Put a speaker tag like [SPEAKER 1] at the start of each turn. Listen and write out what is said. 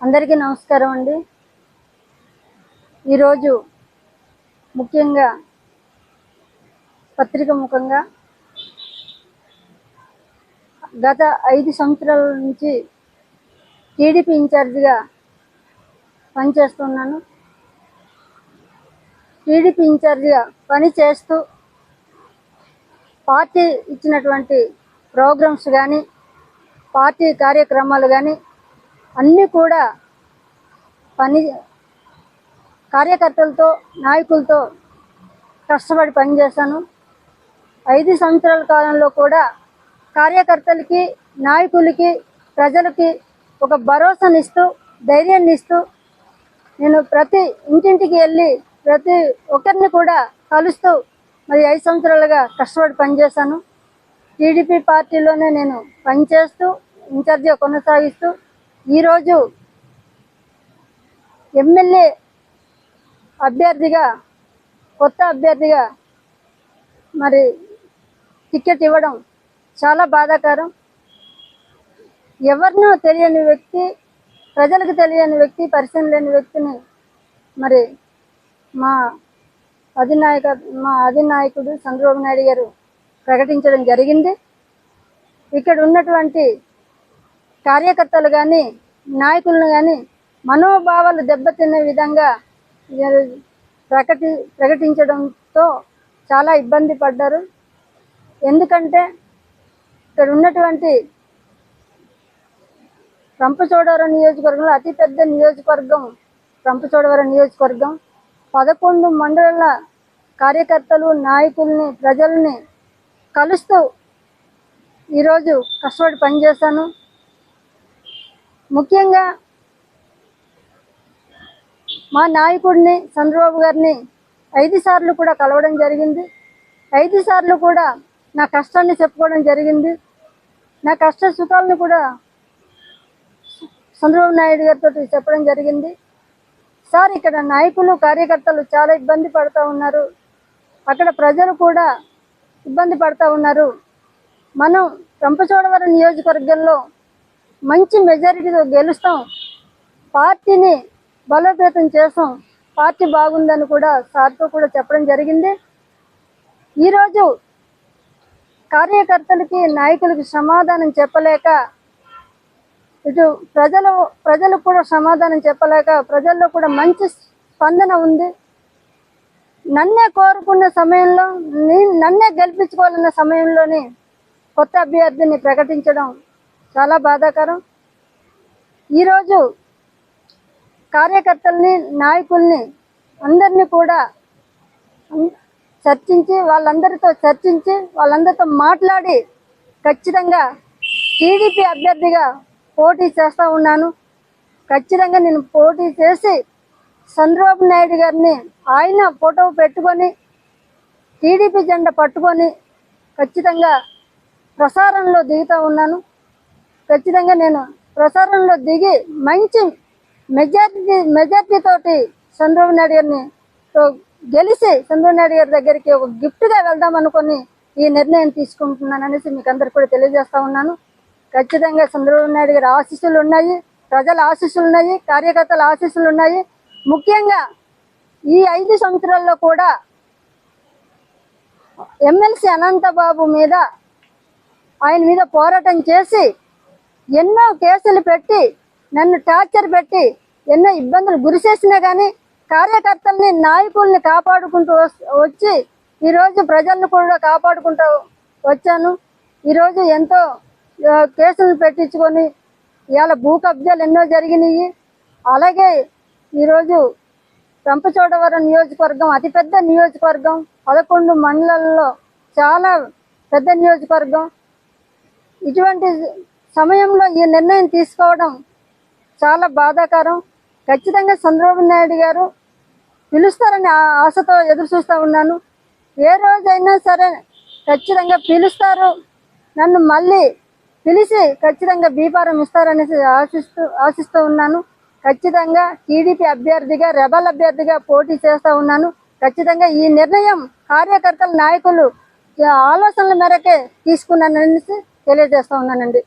[SPEAKER 1] అందరికీ నమస్కారం అండి. ఈరోజు ముఖ్యంగా పత్రిక ముఖంగా గత ఐదు సంవత్సరాల నుంచి టీడీపీ ఇన్ఛార్జిగా పనిచేస్తున్నాను. టీడీపీ ఇన్ఛార్జిగా పని చేస్తూ పార్టీ ఇచ్చినటువంటి ప్రోగ్రామ్స్ కానీ పార్టీ కార్యక్రమాలు కానీ అన్నీ కూడా పని కార్యకర్తలతో నాయకులతో కష్టపడి పనిచేశాను. ఐదు సంవత్సరాల కాలంలో కూడా కార్యకర్తలకి నాయకులకి ప్రజలకి ఒక భరోసానిస్తూ ధైర్యాన్ని ఇస్తూ నేను ప్రతి ఇంటింటికి వెళ్ళి ప్రతి ఒక్కరిని కూడా కలుస్తూ మరి ఐదు సంవత్సరాలుగా కష్టపడి పనిచేశాను. టీడీపీ పార్టీలోనే నేను పనిచేస్తూ ఇన్ఛార్జిగా కొనసాగిస్తూ ఈరోజు ఎమ్మెల్యే అభ్యర్థిగా కొత్త అభ్యర్థిగా మరి టికెట్ ఇవ్వడం చాలా బాధాకరం. ఎవరినో తెలియని వ్యక్తి ప్రజలకు తెలియని వ్యక్తి పరిచయం లేని వ్యక్తిని మరి మా అధినాయక మా అధినాయకుడు చంద్రబాబు నాయుడు గారు ప్రకటించడం జరిగింది. ఇక్కడ ఉన్నటువంటి కార్యకర్తలు కానీ నాయకులను కానీ మనోభావాలు దెబ్బతినే విధంగా ప్రకటి ప్రకటించడంతో చాలా ఇబ్బంది పడ్డారు. ఎందుకంటే ఇక్కడ ఉన్నటువంటి రంపచోడవరం నియోజకవర్గంలో అతిపెద్ద నియోజకవర్గం రంపచోడవరం నియోజకవర్గం. పదకొండు మండలాల కార్యకర్తలు నాయకుల్ని ప్రజల్ని కలుస్తూ ఈరోజు కష్టపడి పనిచేశాను. ముఖ్యంగా మా నాయకుడిని చంద్రబాబు గారిని ఐదు సార్లు కూడా కలవడం జరిగింది. ఐదు సార్లు కూడా నా కష్టాన్ని చెప్పుకోవడం జరిగింది. నా కష్ట సుఖాలను కూడా చంద్రబాబు నాయుడు గారితో చెప్పడం జరిగింది. సార్ ఇక్కడ నాయకులు కార్యకర్తలు చాలా ఇబ్బంది పడుతూ ఉన్నారు. అక్కడ ప్రజలు కూడా ఇబ్బంది పడుతూ ఉన్నారు. మనం రంపచోడవరం నియోజకవర్గంలో మంచి మెజారిటీతో గెలుస్తాం. పార్టీని బలోపేతం చేస్తాం. పార్టీ బాగుందని కూడా సార్తో కూడా చెప్పడం జరిగింది. ఈరోజు కార్యకర్తలకి నాయకులకి సమాధానం చెప్పలేక ఇటు ప్రజలు ప్రజలకు కూడా సమాధానం చెప్పలేక ప్రజల్లో కూడా మంచి స్పందన ఉంది. నన్నే కోరుకున్న సమయంలో నన్నే గెలిపించుకోవాలన్న సమయంలోనే కొత్త అభ్యర్థిని ప్రకటించడం చాలా బాధాకరం. ఈరోజు కార్యకర్తల్ని నాయకుల్ని అందరినీ కూడా చర్చించి వాళ్ళందరితో చర్చించి వాళ్ళందరితో మాట్లాడి ఖచ్చితంగా టీడీపీ అభ్యర్థిగా పోటీ చేస్తూ ఉన్నాను. ఖచ్చితంగా నేను పోటీ చేసి చంద్రబాబు నాయుడు గారిని ఆయన ఫోటో పెట్టుకొని టీడీపీ జెండా పట్టుకొని ఖచ్చితంగా ప్రసారంలో దిగుతూ ఉన్నాను. ఖచ్చితంగా నేను ప్రసారంలో దిగి మంచి మెజార్టీ మెజార్టీ తోటి చంద్రబాబు నాయుడు గారిని తో గెలిచి చంద్రబాబు నాయుడు గారి దగ్గరికి ఒక గిఫ్ట్గా వెళ్దాం అనుకొని ఈ నిర్ణయం తీసుకుంటున్నాను అనేసి మీకు అందరికి కూడా తెలియజేస్తా ఉన్నాను. ఖచ్చితంగా చంద్రబాబు నాయుడు గారి ఆశీస్సులు ఉన్నాయి ప్రజల ఆశీస్సులు ఉన్నాయి కార్యకర్తల ఆశీస్సులు ఉన్నాయి. ముఖ్యంగా ఈ ఐదు సంవత్సరాల్లో కూడా ఎమ్మెల్సీ అనంతబాబు మీద ఆయన మీద పోరాటం చేసి ఎన్నో కేసులు పెట్టి నన్ను టార్చర్ పెట్టి ఎన్నో ఇబ్బందులు గురి చేసినా కానీ కార్యకర్తల్ని నాయకుల్ని కాపాడుకుంటూ వచ్చి ఈరోజు ప్రజలను కూడా కాపాడుకుంటూ వచ్చాను. ఈరోజు ఎంతో కేసులు పెట్టించుకొని ఇవాళ భూ కబ్జాలు ఎన్నో జరిగినాయి. అలాగే ఈరోజు రంపచోడవరం నియోజకవర్గం అతిపెద్ద నియోజకవర్గం పదకొండు మండలాల్లో చాలా పెద్ద నియోజకవర్గం. ఇటువంటి సమయంలో ఈ నిర్ణయం తీసుకోవడం చాలా బాధాకరం. ఖచ్చితంగా చంద్రబాబు నాయుడు గారు పిలుస్తారని ఆ- ఆశతో ఎదురు చూస్తూ ఉన్నాను. ఏ రోజైనా సరే ఖచ్చితంగా పిలుస్తారు. నన్ను మళ్ళీ పిలిచి ఖచ్చితంగా బీపారం ఇస్తారనేసి ఆశిస్తూ ఆశిస్తూ ఉన్నాను. ఖచ్చితంగా టీడీపీ అభ్యర్థిగా రెబల్ అభ్యర్థిగా పోటీ చేస్తూ ఉన్నాను. ఖచ్చితంగా ఈ నిర్ణయం కార్యకర్తల నాయకులు ఆలోచనల మేరకే తీసుకున్నాననేసి తెలియజేస్తూ ఉన్నానండి.